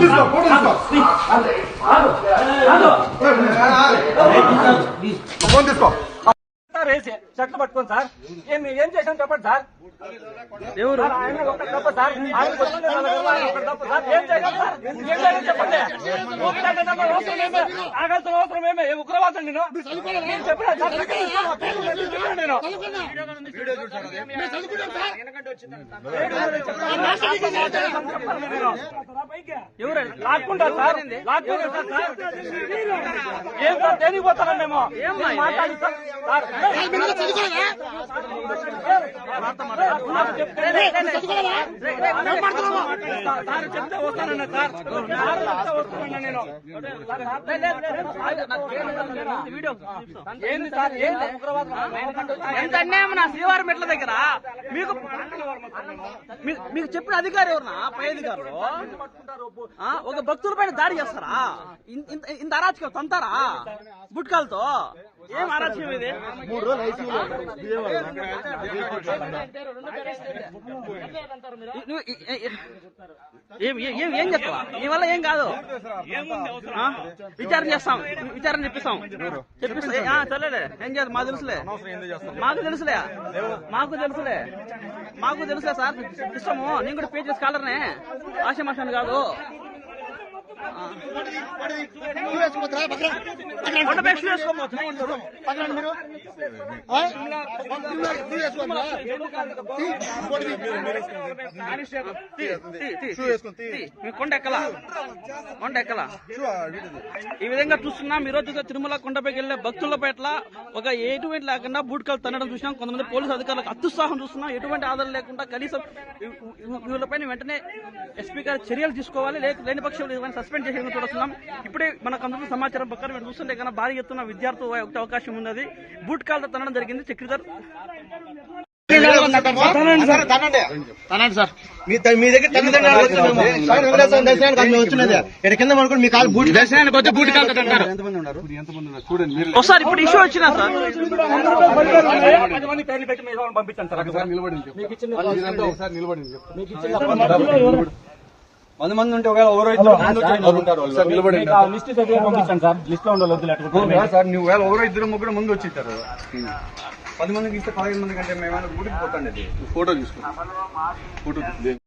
తీసుకో ఫోటో తీసుకో ఫోన్ తీసుకో సార్ వేసి చెట్లు పట్టుకోండి సార్. ఏం ఏం చేసాం చెప్పండి సార్. ఎవరు? ఆయన ఒకటి తప్ప సార్. ఆయన ఒకటి తప్ప సార్. ఏం సార్? ఏం చేయాలి చెప్పండి. అవసరం ఏమే? ఆగాల్సిన అవసరం ఏమే? ఏ ఉగ్రవాదం నేను? ఎవరు? లాక్కుంటారు సార్. లాక్కుంటారు సార్ ఏం సార్? దేనికి పోతారా మేము? మాట్లాడి సార్ చెప్తే సార్ ఏంది సార్ ఏంది ఎంత అన్యాయం నా శ్రీవారి మెట్ల దగ్గర మీకు మీకు చెప్పిన అధికారి ఎవరునా పై అధికారులు ఒక భక్తుల పైన దాడి చేస్తారా ఇన్- ఇంత- ఇంత అరాచకం తంతారా గుట్కాలతో ఏం అరాచకం ఇది? మూడు రోజులు ఐసీయూలో ఏం చెప్తావా? నీ వల్ల ఏం కాదు. ఆ? విచారణ చేస్తాం. విచారణ చెప్పిస్తాం. చెప్పిస్తే. సరేలే. ఏం చేయాలి? మాకు తెలుసులే. మాకు తెలుసులే. మాకు తెలుసులే. మాకు తెలుసులే సార్. ఇష్టము. నేను కూడా పే చేసి కాలర్నే ఆశమాషాన్ని కాదు. ఆ. కొండ పక్కన షూ వేసుకోమోచ్చు. తీ, తీ, తీ, తీ. మీ కొండ ఎక్కలా కొండ ఎక్కలా ఈ విధంగా చూస్తున్నాం ఈ రోజు తిరుమల కొండపైకి వెళ్ళే భక్తుల పట్ల ఒక ఎటువంటి లేకుండా బూట్కలు తన్నడం చూసినాం కొంతమంది పోలీసు అధికారులకు అత్యుత్సాహం చూస్తున్నాం ఎటువంటి ఆధారం లేకుండా కనీసం వీళ్ళపైన వెంటనే ఎస్పీ గారు చర్యలు తీసుకోవాలి లేని పక్షంలో సస్పెండ్ చేసేది చూస్తున్నాం. ఇప్పుడే మనకు అందుతున్న సమాచారం ప్రకారం మీరు చూస్తుంటే కన్నా భారీ ఎత్తున విద్యార్థులు వచ్చే అవకాశం ఉన్నది. బూట్ కాలతో తన్నడం జరిగింది. చక్రధర్ తనండి సార్. మీ మీ దగ్గర తల్లిదండ్రులు వచ్చి మేము స్వామి వెంకటేశ్వర దర్శనానికి అందరూ వచ్చినది. ఇక్కడ కింద పడుకుని మీ కాలు బూట్ దర్శనానికి వచ్చి బూట్ కాలు ఒకసారి ఇప్పుడు ఇష్యూ వచ్చినా సార్. పది మంది పేర్లు పెట్టి మీరు వాళ్ళని పంపించండి సార్. మీకు ఇచ్చిన మీకు ఇచ్చిన వంద మంది ఉంటే ఒకవేళ ఎవరో ఇద్దరు ముందు ఆ లిస్ట్ పంపించండి సార్. లిస్ట్లో ఉండాలి సార్ నువ్వు వేళ ఒకరో ఇద్దరు ముగ్గురు ముందు వచ్చి ఇచ్చారు పది మందికి ఇస్తే పదిహేను మంది కంటే మేమైనా గుడికి పోతాండి ఫోటో తీసుకో. ఫోటో